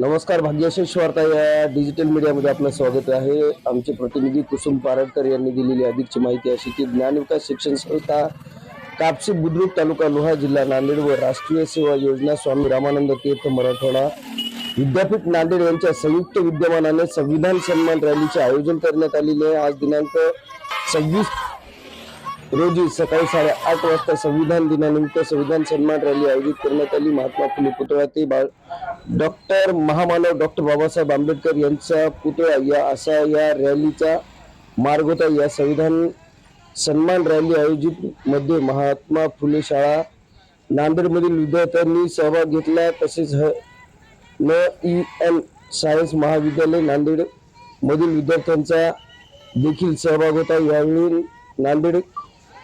नमस्कार भाग्यशेष वार्ता या डिजिटल मीडियामध्ये आपलं स्वागत आहे. आमचे प्रतिनिधी कुसुम पारडकर यांनी दिलेली अधिकची माहिती अशी की ज्ञानविकास शिक्षण संस्था कापसी बुद्रुक तालुका लोहा जिल्हा नांदेड व राष्ट्रीय सेवा योजना स्वामी रामानंद तीर्थ मराठवाडा. विद्यापीठ नांदेड यांच्या संयुक्त विद्यमानाने संविधान सन्मान रॅलीचे आयोजन करण्यात आलेले आहे. आज दिनांक सव्वीस रोजी सकाळी साडेआठ वाजता संविधान दिनानिमित्त संविधान सन्मान रॅली आयोजित करण्यात आली. महात्मा फुले पुतळा ते बा डॉक्टर महामानव डॉक्टर बाबासाहेब आंबेडकर यांचा पुतळा या असा या रॅलीचा मार्ग होता. या संविधान सन्मान रॅली आयोजित मध्ये महात्मा फुले शाळा नांदेडमधील विद्यार्थ्यांनी सहभाग घेतला. तसेच ह- न ई एन सायन्स महाविद्यालय नांदेड मधील विद्यार्थ्यांचा देखील सहभाग होता. यावेळी नांदेड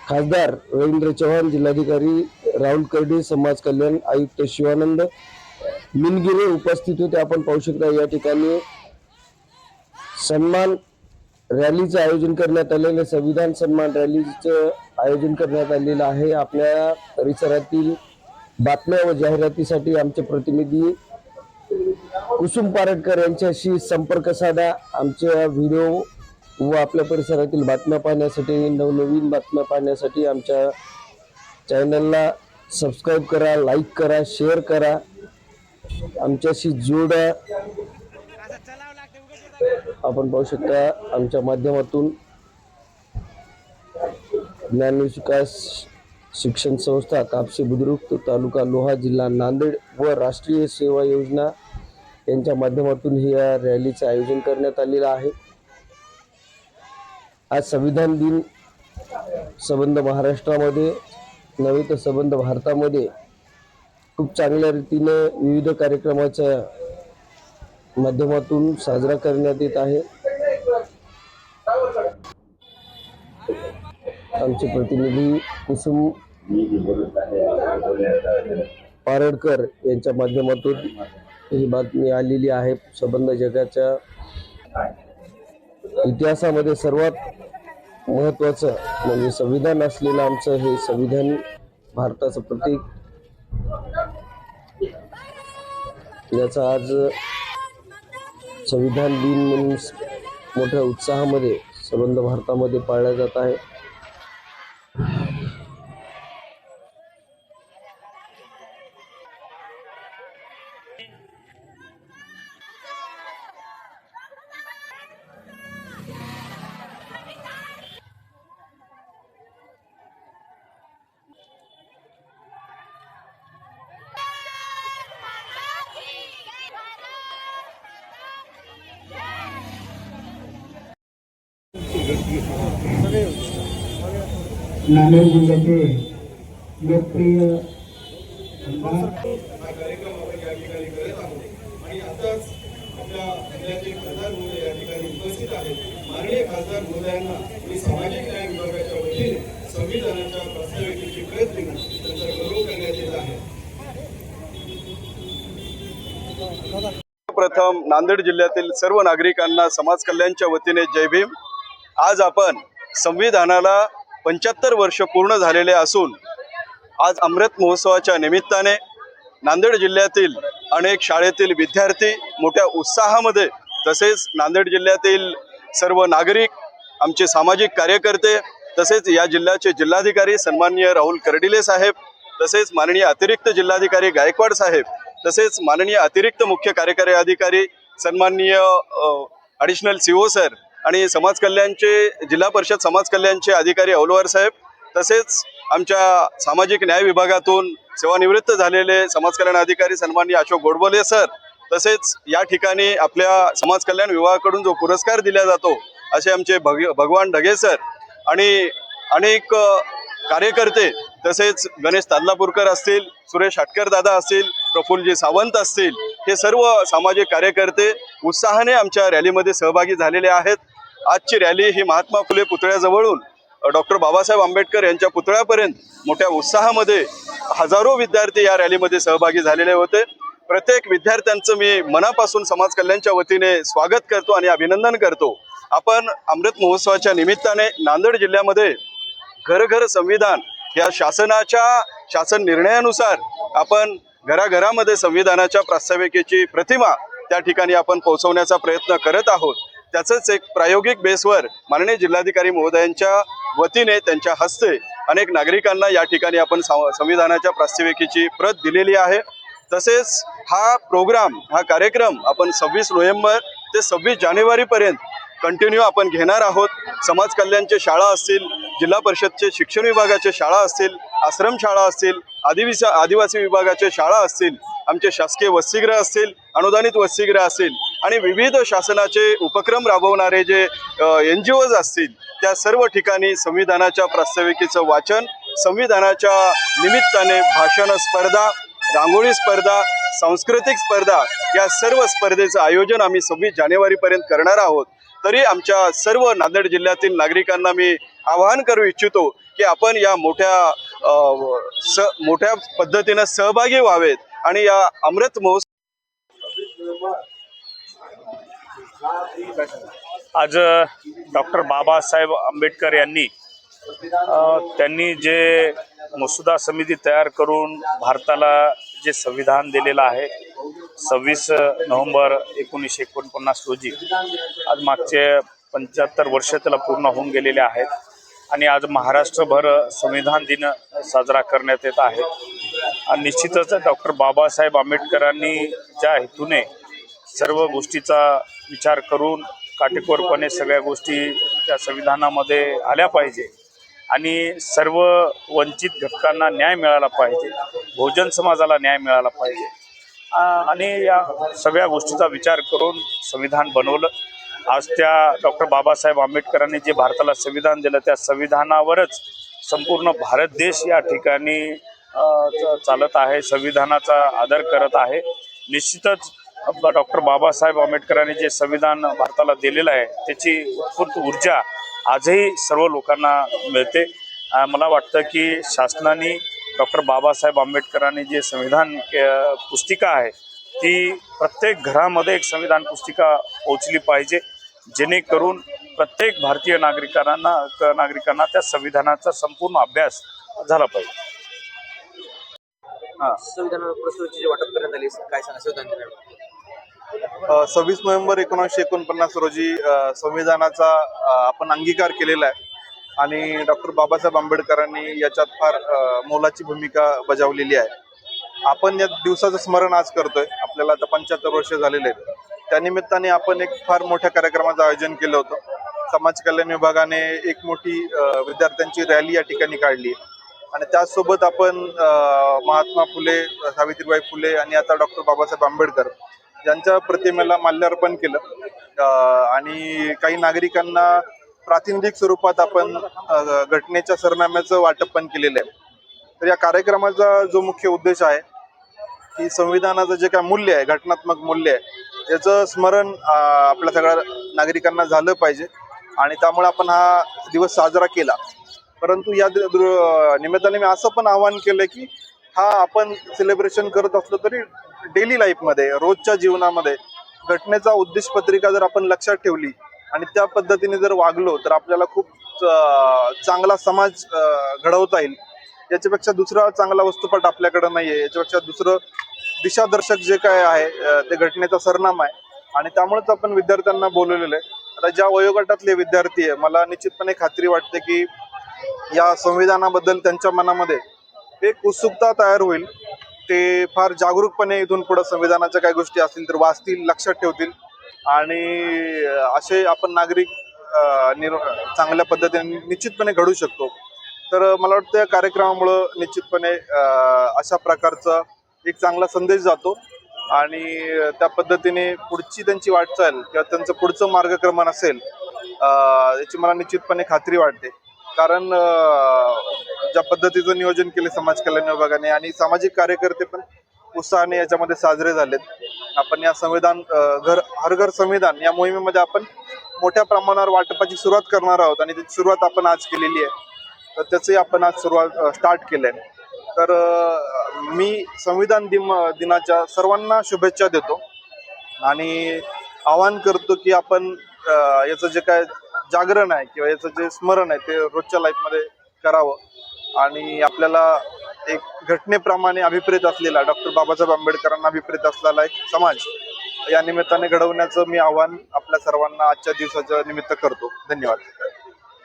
खासदार रवींद्र चव्हाण जिल्हाधिकारी राहुल कर्डे समाज कल्याण आयुक्त शिवानंद मिनगिरे उपस्थित होते. आपण पाहू शकता या ठिकाणी सन्मान रॅलीचं आयोजन करण्यात आलेलं संविधान सन्मान रॅलीचं आयोजन करण्यात आलेलं आहे. आपल्या परिसरातील बातम्या व जाहिरातीसाठी आमचे प्रतिनिधी कुसुम पारडकर यांच्याशी संपर्क साधा. आमच्या व्हिडिओ व आपल्या परिसरातील बातम्या पाहण्यासाठी नवनवीन बातम्या पाहण्यासाठी आमच्या चॅनलला सबस्क्राईब करा लाईक करा शेअर करा. आमच्याशी जोडा. आपण पाहू शकता आमच्या माध्यमातून ज्ञान विकास शिक्षण संस्था कापशी बुद्रुक तालुका लोहा जिल्हा नांदेड व राष्ट्रीय सेवा योजना यांच्या माध्यमातून ही या रॅलीचं आयोजन करण्यात आलेलं आहे. आज संविधान दिन संबंध महाराष्ट्रामध्ये नव्हे तर संबंध भारतामध्ये खूप चांगल्या रीतीने विविध कार्यक्रमाच्या माध्यमातून साजरा करण्यात येत आहे. आमचे प्रतिनिधी कुसुम पारडकर यांच्या माध्यमातून ही बातमी आलेली आहे. संबंध जगाच्या इतिहासामध्ये सर्वात महत्वाचं म्हणजे संविधान असलेलं आमचं हे संविधान भारताचं प्रतीक. याचा आज संविधान दिन म्हणून मोठ्या उत्साहामध्ये संबंध भारतामध्ये पाळला जात आहे. नांदेड जिल्ह्याचे लोकप्रिय उपस्थित आहेत माननीय खासदार महोदयांना मी सामाजिक न्याय विभागाच्या वतीने संविधानाच्या त्यांचा गौरव करण्यात येत आहे प्रथम नांदेड जिल्ह्यातील सर्व नागरिकांना समाज कल्याणच्या वतीने जय भीम. आज आपण संविधानाला पंच्याहत्तर वर्ष पूर्ण झालेले असून आज अमृत महोत्सवाच्या निमित्ताने नांदेड जिल्ह्यातील अनेक शाळेतील विद्यार्थी मोठ्या उत्साहामध्ये तसेच नांदेड जिल्ह्यातील सर्व नागरिक आमचे सामाजिक कार्यकर्ते तसेच या जिल्ह्याचे जिल्हाधिकारी सन्माननीय राहुल कर्डिले साहेब तसेच माननीय अतिरिक्त जिल्हाधिकारी गायकवाड साहेब तसेच माननीय अतिरिक्त मुख्य कार्यकारी अधिकारी सन्माननीय ॲडिशनल सी ओ सर आणि समाज कल्याणचे जिल्हा परिषद समाज कल्याणचे अधिकारी औलवार साहेब तसेच आमच्या सामाजिक न्याय विभागातून सेवानिवृत्त झालेले समाज कल्याण अधिकारी सन्माननीय अशोक गोडबोले सर तसेच या ठिकाणी आपल्या समाज कल्याण विभागाकडून जो पुरस्कार दिला जातो असे आमचे भग भगवान ढगे सर आणि अनेक कार्यकर्ते तसेच गणेश तादलापूरकर असतील सुरेश हटकर दादा असतील प्रफुल्लजी सावंत असतील हे सर्व सामाजिक कार्यकर्ते उत्साहाने आमच्या रॅलीमध्ये सहभागी झालेले आहेत. आजची रॅली ही महात्मा फुले पुतळ्याजवळून डॉक्टर बाबासाहेब आंबेडकर यांच्या पुतळ्यापर्यंत मोठ्या उत्साहामध्ये हजारो विद्यार्थी या रॅलीमध्ये सहभागी झालेले होते. प्रत्येक विद्यार्थ्यांचं मी मनापासून समाज कल्याणच्या वतीने स्वागत करतो आणि अभिनंदन करतो. आपण अमृत महोत्सवाच्या निमित्ताने नांदेड जिल्ह्यामध्ये घरघर संविधान या शासनाच्या शासन निर्णयानुसार आपण घराघरामध्ये संविधानाच्या प्रास्ताविकेची प्रतिमा त्या ठिकाणी आपण पोहोचवण्याचा प्रयत्न करत आहोत. त्याचंच एक प्रायोगिक बेसवर माननीय जिल्हाधिकारी महोदयांच्या वतीने त्यांच्या हस्ते अनेक नागरिकांना या ठिकाणी आपण संविधानाच्या प्रास्ताविकेची प्रत दिलेली आहे. तसेच हा प्रोग्राम हा कार्यक्रम आपण सव्वीस नोव्हेंबर ते सव्वीस जानेवारीपर्यंत कंटिन्यू आपण घेणार आहोत. समाज कल्याणचे शाळा असतील जिल्हा परिषदचे शिक्षण विभागाचे शाळा असतील आश्रमशाळा असतील आदिवासी आदिवासी विभागाचे शाळा असतील आमचे शासकीय वसतिगृह असतील अनुदानित वसतिगृह असतील आणि विविध शासनाचे उपक्रम राबवणारे जे एन जी ओज असतील त्या सर्व ठिकाणी संविधानाच्या प्रास्ताविकेचं वाचन संविधानाच्या निमित्ताने भाषण स्पर्धा रांगोळी स्पर्धा सांस्कृतिक स्पर्धा या सर्व स्पर्धेचं आयोजन आम्ही सव्वीस जानेवारीपर्यंत करणार आहोत. तरी आमच्या सर्व नांदेड जिल्ह्यातील नागरिकांना मी आवाहन करू इच्छितो की आपण या मोठ्या स मोठ्या पद्धतीनं सहभागी व्हावेत आणि या अमृत महोत्सव आज डॉक्टर बाबासाहेब आंबेडकर यांनी त्यांनी जे मसुदा समिती तयार करून भारताला जे संविधान दिलेलं आहे सव्वीस नोव्हेंबर एकोणीसशे एकोणपन्नास रोजी आज मागचे पंच्याहत्तर वर्ष त्याला पूर्ण होऊन गेलेले आहेत. आणि आज महाराष्ट्रभर संविधान दिन साजरा करण्यात येत आहे. आणि निश्चितच डॉक्टर बाबासाहेब आंबेडकरांनी ज्या हेतूने सर्व गोष्टीचा विचार करून काटेकोरपणे सगळ्या गोष्टी त्या संविधानामध्ये आल्या पाहिजे आणि सर्व वंचित घटकांना न्याय मिळाला पाहिजे बहुजन समाजाला न्याय मिळाला पाहिजे. आणि या सगळ्या गोष्टीचा विचार करून संविधान बनवलं. आज त्या डॉक्टर बाबासाहेब आंबेडकरांनी जे भारताला संविधान दिलं त्या संविधानावरच संपूर्ण भारत देश या ठिकाणी च- चालत आहे संविधानाचा आदर करत आहे. निश्चितच डॉक्टर बाबासाहेब आंबेडकरांनी जे संविधान भारताला दिलेलं आहे त्याची उत्स्फूर्त ऊर्जा आजही सर्व लोकांना मिळते. मला वाटतं की शासनाने डॉक्टर बाबासाहेब आंबेडकरांनी जे संविधान पुस्तिका आहे ती प्रत्येक घरामध्ये एक संविधान पुस्तिका पोहोचली पाहिजे. जेणेकरून प्रत्येक भारतीय नागरिकांना क- नागरिकांना त्या संविधानाचा संपूर्ण अभ्यास झाला पाहिजे? सव्वीस नोव्हेंबर एकोणीसशे एकोणपन्नास रोजी संविधानाचा आपण अंगीकार केलेला आहे. आणि डॉक्टर बाबासाहेब आंबेडकरांनी याच्यात फार मोलाची भूमिका बजावलेली आहे. आपण या दिवसाचं स्मरण आज करतोय. आपल्याला आता पंच्याहत्तर वर्ष झालेले आहेत. त्यानिमित्ताने आपण एक फार मोठ्या कार्यक्रमाचं आयोजन केलं होतं. समाज कल्याण विभागाने एक मोठी विद्यार्थ्यांची रॅली या ठिकाणी काढली. आणि त्याचसोबत आपण महात्मा फुले सावित्रीबाई फुले आणि आता डॉक्टर बाबासाहेब आंबेडकर यांच्या प्रतिमेला माल्यार्पण केलं. आणि काही नागरिकांना प्रातिनिधिक स्वरूपात आपण घटनेच्या सरनाम्याचं वाटप पण केलेलं आहे. तर या कार्यक्रमाचा जो मुख्य उद्देश आहे की संविधानाचं जे काय मूल्य आहे घटनात्मक मूल्य आहे याचं स्मरण आपल्या सगळ्या नागरिकांना झालं पाहिजे. आणि त्यामुळे आपण हा दिवस साजरा केला. परंतु या निमित्ताने मी असं पण आवाहन केलं की हा आपण सेलिब्रेशन करत असलो तरी डेली लाईफमध्ये रोजच्या जीवनामध्ये घटनेचा उद्देश पत्रिका जर आपण लक्षात ठेवली आणि त्या पद्धतीने जर वागलो तर आपल्याला खूप चांगला समाज घडवता येईल. याच्यापेक्षा दुसरा चांगला वस्तुपाठ आपल्याकडे नाहीये. याच्यापेक्षा दुसरं दिशादर्शक जे काय आहे ते घटनेचा सरनाम आहे. आणि त्यामुळेच आपण विद्यार्थ्यांना बोलवलेलं आहे. आता ज्या वयोगटातले विद्यार्थी आहे मला निश्चितपणे खात्री वाटते की या संविधानाबद्दल त्यांच्या मनामध्ये एक उत्सुकता तयार होईल. ते फार जागरूकपणे इथून पुढे संविधानाच्या काही गोष्टी असतील तर वाचतील लक्षात ठेवतील. आणि असे आपण नागरिक निर चांगल्या पद्धतीने निश्चितपणे घडू शकतो. तर मला वाटतं या कार्यक्रमामुळं निश्चितपणे अशा प्रकारचं एक चांगला संदेश जातो. आणि त्या पद्धतीने पुढची त्यांची वाटचाल किंवा त्यांचं पुढचं मार्गक्रमण असेल याची मला निश्चितपणे खात्री वाटते. कारण ज्या पद्धतीचं नियोजन केले समाज कल्याण विभागाने आणि सामाजिक कार्यकर्ते पण उत्साहाने याच्यामध्ये साजरे झालेत. आपण या संविधान घर हर घर संविधान या मोहिमेमध्ये आपण मोठ्या प्रमाणावर वाटपाची सुरुवात करणार आहोत आणि त्याची सुरुवात आपण आज केलेली आहे. तर त्याचंही आपण आज सुरुवात स्टार्ट केलंय. तर मी संविधान दिन दिनाच्या सर्वांना शुभेच्छा देतो. आणि आवाहन करतो की आपण याचं जे काय जागरण आहे किंवा याचं जे स्मरण आहे ते रोजच्या लाईफमध्ये करावं. आणि आपल्याला एक घटनेप्रमाणे अभिप्रेत असलेला डॉक्टर बाबासाहेब आंबेडकरांना अभिप्रेत असलेला एक समाज या निमित्ताने घडवण्याचं मी आव्हान आपल्या सर्वांना आजच्या दिवसाच्या निमित्त करतो. धन्यवाद.